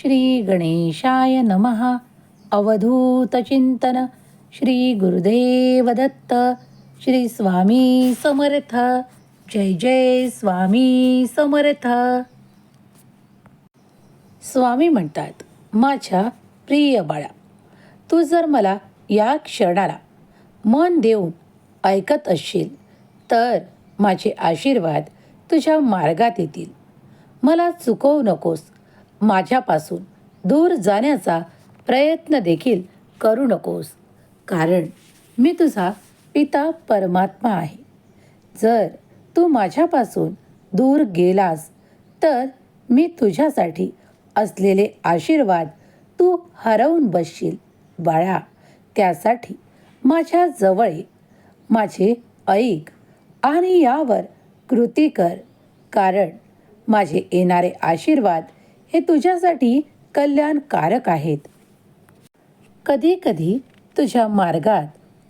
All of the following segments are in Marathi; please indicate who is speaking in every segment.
Speaker 1: श्री गणेशाय नमः। अवधूतचिंतन श्री गुरुदेव दत्त श्री स्वामी समर्थ। जय जय स्वामी समर्थ। स्वामी म्हणतात माझ्या प्रिय बाळा तू जर मला या क्षणाला मन देऊन ऐकत असशील तर माझे आशीर्वाद तुझ्या मार्गात येतील. मला चुकवू नकोस माझ्यापासून दूर जाण्याचा प्रयत्न देखील करू नकोस. कारण मी तुझा पिता परमात्मा आहे. जर तू माझ्यापासून दूर गेलास तर मी तुझ्यासाठी असलेले आशीर्वाद तू हरवून बसशील. बाळा त्यासाठी माझ्या जवळ ये. माझे ऐक आणि यावर कृती कर. कारण माझे येणारे आशीर्वाद हे तुझ्यासाठी कल्याणकारक आहेत. कधी कधी तुझ्या मार्गात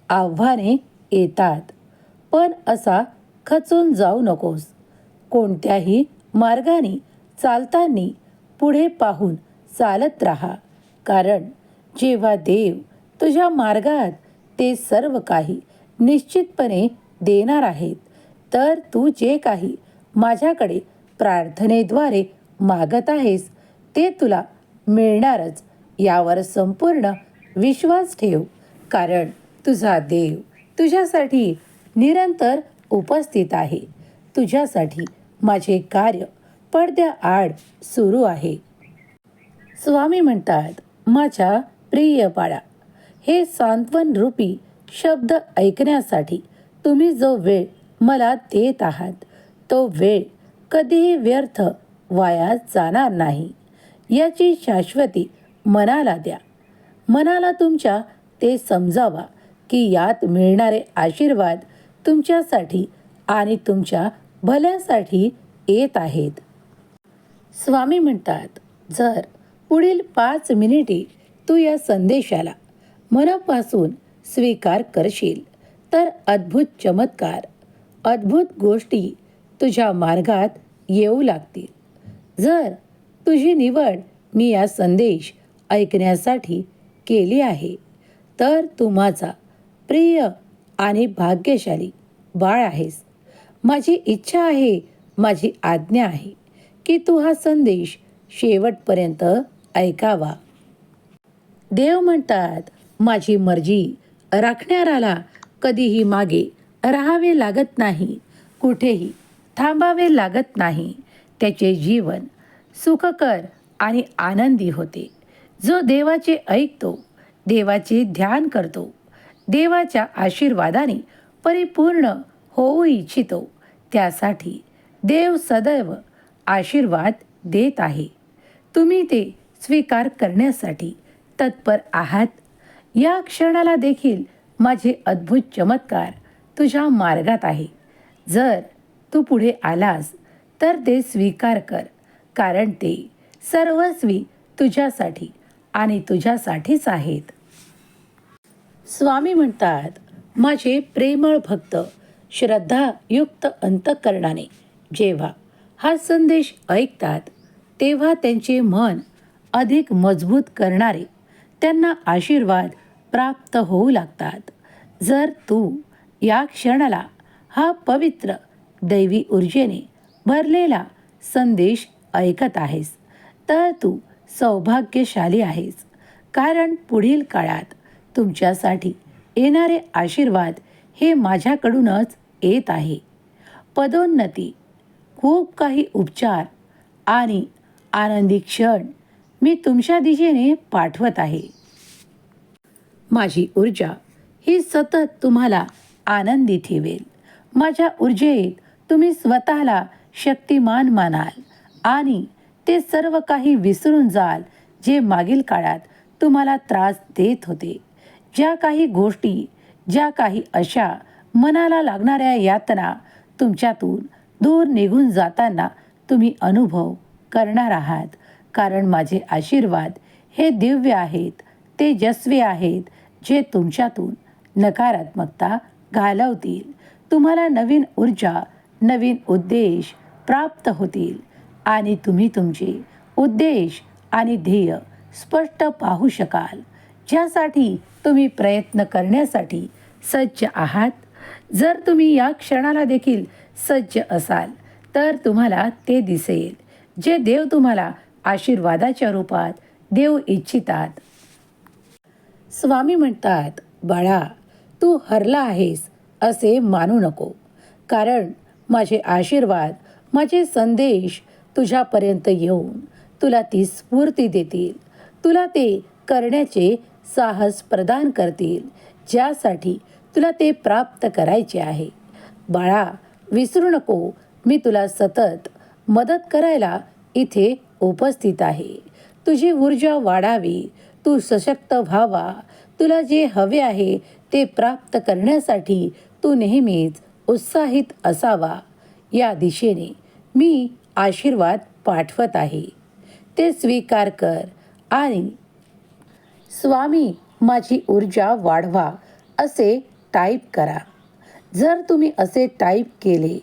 Speaker 1: आव्हाने येतात पण असा खचून जाऊ नकोस. कोणत्याही मार्गाने चालताना पुढे पाहून चालत राहा कारण जेव्हा देव तुझ्या मार्गात ते सर्व काही निश्चितपणे देणार आहेत तर तू जे काही माझ्याकडे प्रार्थनेद्वारे मागत आहेस ते तुला मिळणारच. यावर संपूर्ण विश्वास ठेव. कारण तुझा देव तुझ्यासाठी निरंतर उपस्थित आहे. तुझ्यासाठी माझे कार्य पडद्याआड सुरू आहे. स्वामी म्हणतात माझ्या प्रिय बाळा हे सांत्वन रूपी शब्द ऐकण्यासाठी तुम्ही जो वेळ मला देत आहात तो वेळ कधीही व्यर्थ वाया जाणार नाही. याची शाश्वती मनाला द्या. मनाला तुमच्या ते समजावा की यात मिळणारे आशीर्वाद तुमच्यासाठी आणि तुमच्या भल्यासाठी येत आहेत. स्वामी म्हणतात जर पुढील पाच मिनिटे तू या संदेशाला मनापासून स्वीकार करशील तर अद्भुत चमत्कार अद्भुत गोष्टी तुझ्या मार्गात येऊ लागतील. जर तुझी निवड मी या संदेश ऐकण्यासाठी केली आहे. तर तू माझा प्रिय आणि भाग्यशाली बाळ आहेस. माझी इच्छा आहे माझी आज्ञा आहे की तू हा संदेश शेवटपर्यंत ऐकावा. देव म्हणतात माझी मर्जी राखणाराला कधीही मागे राहावे लागत नाही कुठेही थांबावे लागत नाही. त्याचे जीवन सुखकर आणि आनंदी होते. जो देवाचे ऐकतो देवाचे ध्यान करतो देवाच्या आशीर्वादाने परिपूर्ण होऊ इच्छितो त्यासाठी देव सदैव आशीर्वाद देत आहे. तुम्ही ते स्वीकार करण्यासाठी तत्पर आहात. या क्षणाला देखील माझे अद्भुत चमत्कार तुझ्या मार्गात आहे. जर तू पुढे आलास तर ते स्वीकार कर. कारण ते सर्वस्वी तुझ्यासाठी आणि तुझ्यासाठीच आहेत. स्वामी म्हणतात माझे प्रेमळ भक्त श्रद्धायुक्त अंतकरणाने जेव्हा हा संदेश ऐकतात तेव्हा त्यांचे मन अधिक मजबूत करणारे त्यांना आशीर्वाद प्राप्त होऊ लागतात. जर तू या क्षणाला हा पवित्र दैवी ऊर्जेने भरलेला संदेश ऐकत आहेस. तर तू सौभाग्यशाली आहेस. कारण पुढील काळात तुमच्यासाठी येणारे आशीर्वाद हे माझ्याकडूनच येत आहे. पदोन्नती खूप काही उपचार आणि आनंदी क्षण मी तुमच्या दिशेने पाठवत आहे. माझी ऊर्जा ही सतत तुम्हाला आनंदी ठेवेल. माझ्या ऊर्जेत तुम्ही स्वतःला शक्तिमान मानाल. आणि ते सर्व काही विसरून जाल जे मागील काळात तुम्हाला त्रास देत होते. ज्या काही गोष्टी ज्या काही अशा मनाला लागणाऱ्या यातना तुमच्यातून दूर निघून जाताना तुम्ही अनुभव करणार आहात. कारण माझे आशीर्वाद हे दिव्य आहेत तेजस्वी आहेत जे तुमच्यातून नकारात्मकता घालवतील. तुम्हाला नवीन ऊर्जा नवीन उद्देश प्राप्त होतील. आणि तुम्ही तुमचे उद्देश आणि ध्येय स्पष्ट पाहू शकाल. ज्यासाठी तुम्ही प्रयत्न करण्यासाठी सज्ज आहात. जर तुम्ही या क्षणाला देखील सज्ज असाल तर तुम्हाला ते दिसेल. जे देव तुम्हाला आशीर्वादाच्या रूपात देऊ इच्छितात. स्वामी म्हणतात बाळा तू हरला आहेस असे मानू नको. कारण माझे आशीर्वाद माझे संदेश तुझ्यापर्यंत येऊन तुला ती स्फूर्ती देतील. तुला ते करण्याचे साहस प्रदान करतील ज्यासाठी तुला ते प्राप्त करायचे आहे. बाळा विसरू नको. मी तुला सतत मदत करायला इथे उपस्थित आहे. तुझी ऊर्जा वाढावी. तू सशक्त व्हावा. तुला जे हवे आहे ते प्राप्त करण्यासाठी तू नेहमीच उत्साहित असावा. या दिशेने मी आशीर्वाद पाठवत आहे. ते स्वीकार कर आणि स्वामी माझी ऊर्जा वाढवा असे टाईप करा. जर तुम्ही असे टाईप केले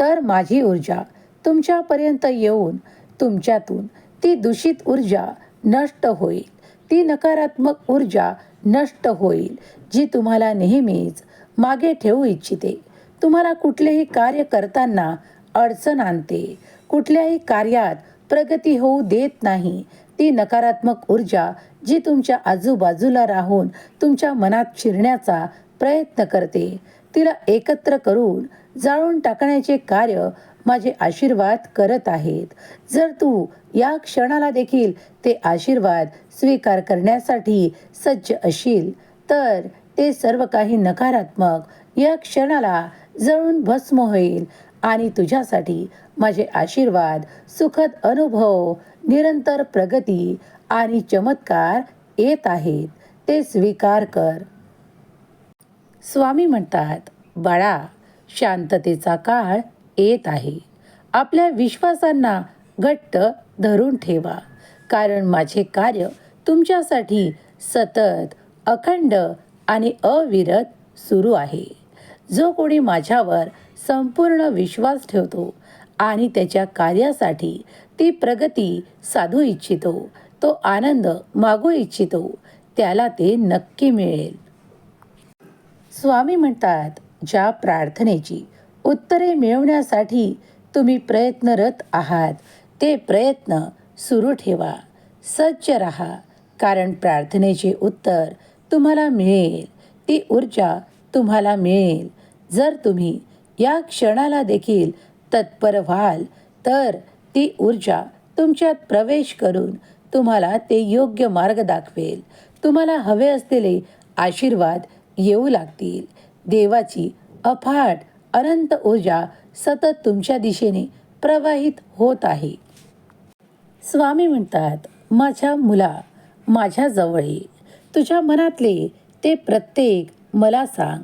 Speaker 1: तर माझी ऊर्जा तुमच्यापर्यंत येऊन तुमच्यातून ती दूषित ऊर्जा नष्ट होईल. ती नकारात्मक ऊर्जा नष्ट होईल जी तुम्हाला नेहमीच मागे ठेवू इच्छिते. तुम्हाला कुठलेही कार्य करताना अडचण आणते. कुठल्याही कार्यात प्रगती होऊ देत नाही. ती नकारात्मक ऊर्जा जी तुमच्या आजूबाजूला राहून तुमच्या मनात शिरण्याचा प्रयत्न करते. तिला एकत्र करून जाळून टाकण्याचे कार्य माझे आशीर्वाद करत आहेत. जर तू या क्षणाला देखील ते आशीर्वाद स्वीकार करण्यासाठी सज्ज असशील तर ते सर्व काही नकारात्मक या क्षणाला जळून भस्म होईल. आणि तुझ्यासाठी माझे आशीर्वाद सुखद अनुभव निरंतर प्रगती आणि चमत्कार येत आहेत. ते स्वीकार कर. स्वामी म्हणतात बाळा शांततेचा काळ येत आहे. आपल्या विश्वासांना घट्ट धरून ठेवा. कारण माझे कार्य तुमच्यासाठी सतत अखंड आणि अविरत सुरू आहे. जो कोणी माझ्यावर संपूर्ण विश्वास ठेवतो आणि त्याच्या कार्यासाठी ती प्रगती साधू इच्छितो. तो आनंद मागू इच्छितो. त्याला ते नक्की मिळेल. स्वामी म्हणतात ज्या प्रार्थनेची उत्तरे मिळवण्यासाठी तुम्ही प्रयत्नरत आहात ते प्रयत्न सुरू ठेवा. सज्ज रहा कारण प्रार्थनेचे उत्तर तुम्हाला मिळेल. ती ऊर्जा तुम्हाला मिळेल. जर तुम्ही या क्षणाला देखील तत्पर व्हाल तर ती ऊर्जा तुमच्यात प्रवेश करून तुम्हाला ते योग्य मार्ग दाखवेल. तुम्हाला हवे असलेले आशीर्वाद येऊ लागतील. देवाची अफाट अनंत ऊर्जा सतत तुमच्या दिशेने प्रवाहित होत आहे. स्वामी म्हणतात माझ्या मुला माझ्या जवळ ये तुझ्या मनातले ते प्रत्येक मला सांग.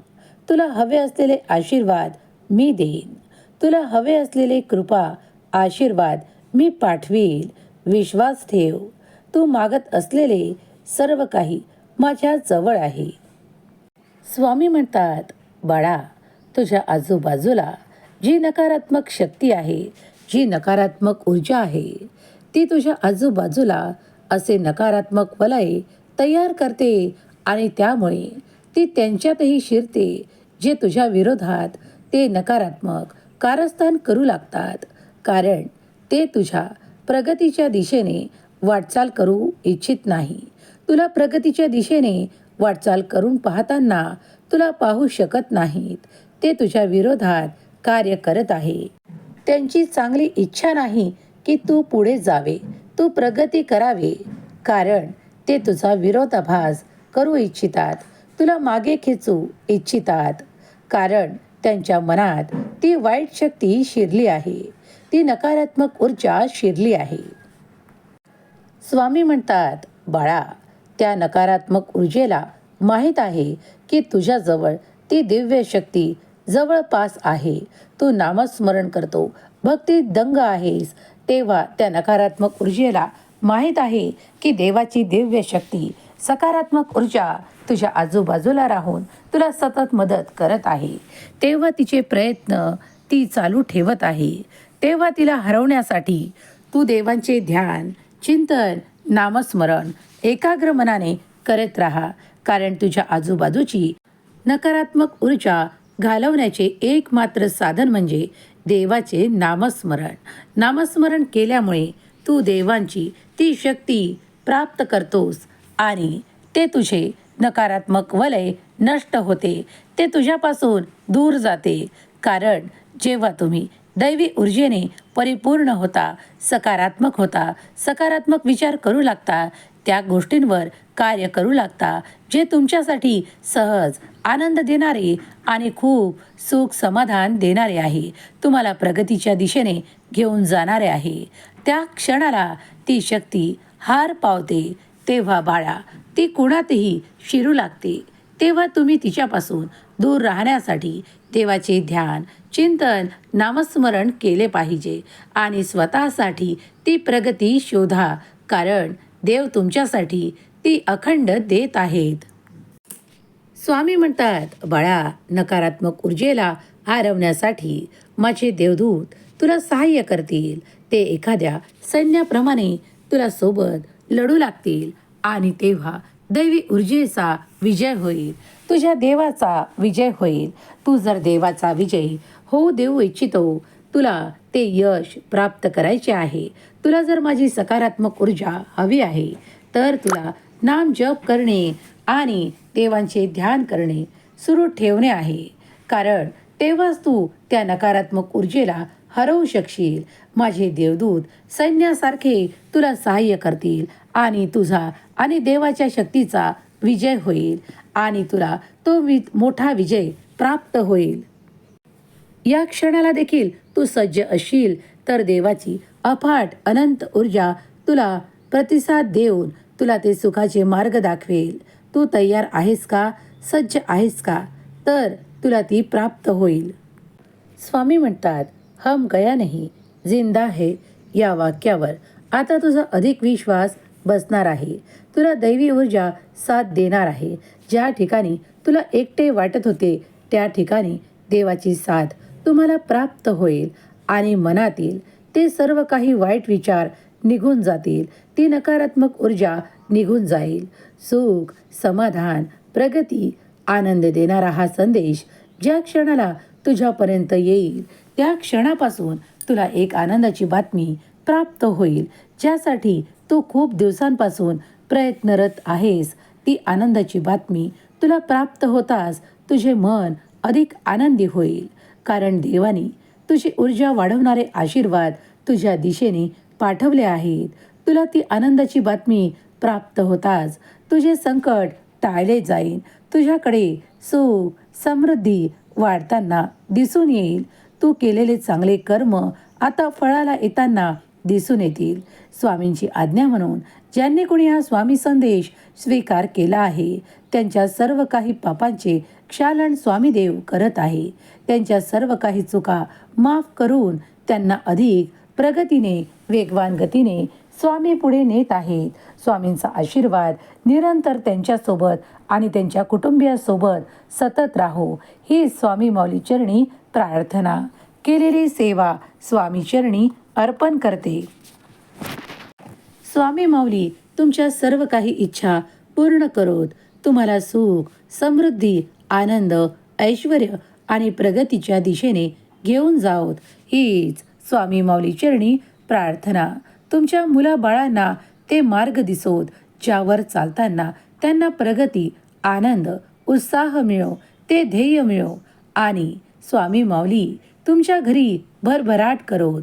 Speaker 1: तुला हवे असलेले आशीर्वाद मी देईन. तुला हवे असलेले कृपा आशीर्वाद मी पाठवील. विश्वास ठेव. तू मागत असलेले सर्व काही माझ्या जवळ आहे. स्वामी म्हणतात बाळा तुझ्या आजूबाजूला जी नकारात्मक शक्ती आहे जी नकारात्मक ऊर्जा आहे ती तुझ्या आजूबाजूला असे नकारात्मक वलय तयार करते आणि त्यामुळे ती त्यांच्यातही शिरते जे तुझ्या विरोधात ते नकारात्मक कारस्थान करू लागतात. कारण ते तुझ्या प्रगतीच्या दिशेने वाटचाल करू इच्छित नाही. तुला प्रगतीच्या दिशेने वाटचाल करून पाहताना तुला पाहू शकत नाहीत. ते तुझ्या विरोधात कार्य करत आहे. त्यांची चांगली इच्छा नाही की तू पुढे जावे. तू प्रगती करावे. कारण ते तुझा विरोधाभास करू इच्छितात. तुला मागे खेचू इच्छितात. कारण त्यांच्या मनात ती वाईट शक्ती शिरली आहे. ती नकारात्मक ऊर्जा शिरली आहे. स्वामी म्हणतात बाळा त्या नकारात्मक ऊर्जेला माहीत आहे की तुझ्याजवळ ती दिव्य शक्ती जवळपास आहे. तू नामस्मरण करतो भक्ती दंग आहेस. तेव्हा त्या नकारात्मक ऊर्जेला माहीत आहे की देवाची दिव्य शक्ती सकारात्मक ऊर्जा तुझ्या आजूबाजूला राहून तुला सतत मदत करत आहे. तेव्हा तिचे प्रयत्न ती चालू ठेवत आहे. तेव्हा तिला हरवण्यासाठी तू देवांचे ध्यान चिंतन नामस्मरण एकाग्र मनाने करत राहा. कारण तुझ्या आजूबाजूची नकारात्मक ऊर्जा घालवण्याचे एकमात्र साधन म्हणजे देवाचे नामस्मरण. नामस्मरण केल्यामुळे तू देवांची ती शक्ती प्राप्त करतोस आणि ते तुझे नकारात्मक वलय नष्ट होते. ते तुझ्यापासून दूर जाते. कारण जेव्हा तुम्ही दैवी ऊर्जेने परिपूर्ण होता सकारात्मक होता सकारात्मक विचार करू लागता त्या गोष्टींवर कार्य करू लागता जे तुमच्यासाठी सहज आनंद देणारे आणि खूप सुख समाधान देणारे आहे तुम्हाला प्रगतीच्या दिशेने घेऊन जाणारे आहे. त्या क्षणाला ती शक्ती हार पावते. तेव्हा बाळा ती कुणातही शिरू लागते. तेव्हा तुम्ही तिच्यापासून दूर राहण्यासाठी देवाचे ध्यान चिंतन नामस्मरण केले पाहिजे आणि स्वतःसाठी ती प्रगती शोधा कारण देव तुमच्यासाठी ती अखंड देत आहेत. स्वामी म्हणतात बाळा नकारात्मक ऊर्जेला हरवण्यासाठी माझे देवदूत तुला सहाय्य करतील. ते एखाद्या सैन्याप्रमाणे तुला सोबत लढू लागतील. आणि तेव्हा दैवी ऊर्जेचा विजय होईल. तुझ्या देवाचा विजय होईल. तू जर देवाचा विजय होऊ देऊ इच्छितो तुला ते यश प्राप्त करायचे आहे. तुला जर माझी सकारात्मक ऊर्जा हवी आहे तर तुला नाम जप करणे आणि देवांचे ध्यान करणे सुरू ठेवणे आहे. कारण तेव्हाच तू त्या नकारात्मक ऊर्जेला हरवू शकशील. माझे देवदूत सैन्यासारखे तुला सहाय्य करतील. आणि तुझा आणि देवाच्या शक्तीचा विजय होईल. आणि तुला तो वि मोठा विजय प्राप्त होईल. या क्षणाला देखील तू सज्ज असशील तर देवाची अफाट अनंत ऊर्जा तुला प्रतिसाद देऊन तुला ते सुखाचे मार्ग दाखवेल. तू तयार आहेस का? सज्ज आहेस का? तर तुला ती प्राप्त होईल. स्वामी म्हणतात हम गया नाही जिंदा है या वाक्यावर आता तुझा अधिक विश्वास बसणार आहे. तुला दैवी ऊर्जा साथ देणार आहे. ज्या ठिकाणी तुला एकटे वाटत होते त्या ठिकाणी देवाची साथ तुम्हाला प्राप्त होईल आणि मनातील ते सर्व काही वाईट विचार निघून जातील. ती नकारात्मक ऊर्जा निघून जाईल. सुख समाधान प्रगती आनंद देणारा हा संदेश ज्या क्षणाला तुझ्यापर्यंत येईल त्या क्षणापासून तुला एक आनंदाची बातमी प्राप्त होईल. ज्यासाठी तू खूप दिवसांपासून प्रयत्नरत आहेस. ती आनंदाची बातमी तुला प्राप्त होताच तुझे मन अधिक आनंदी होईल. कारण देवानी तुझी ऊर्जा वाढवणारे आशीर्वाद तुझ्या दिशेने पाठवले आहेत. तुला ती आनंदाची बातमी प्राप्त होताच तुझे संकट टाळले जाईल. तुझ्याकडे सुख समृद्धी वाढताना दिसून येईल. तू केलेले चांगले कर्म आता फळाला येताना दिसून येतील. स्वामींची आज्ञा म्हणून ज्यांनी कोणी हा स्वामी संदेश स्वीकार केला आहे त्यांच्या सर्व काही पापांचे क्षालन स्वामीदेव करत आहे. त्यांच्या सर्व काही चुका माफ करून त्यांना अधिक प्रगतीने वेगवान गतीने स्वामी पुढे नेत आहेत. स्वामींचा आशीर्वाद निरंतर त्यांच्यासोबत आणि त्यांच्या कुटुंबियासोबत सतत राहो. ही स्वामी मौलीचरणी चरणी प्रार्थना. केलेली सेवा स्वामी चरणी अर्पण करते. स्वामी माऊली तुमच्या सर्व काही इच्छा पूर्ण करोत. तुम्हाला सुख समृद्धी आनंद ऐश्वर आणि प्रगतीच्या दिशेने घेऊन जाओत. हीच स्वामी माऊली चरणी प्रार्थना. तुमच्या मुलाबाळांना ते मार्ग दिसोत ज्यावर चालताना त्यांना प्रगती आनंद उत्साह मिळो ते ध्येय मिळो. आणि स्वामी माऊली तुमच्या घरी भरभराट करोत.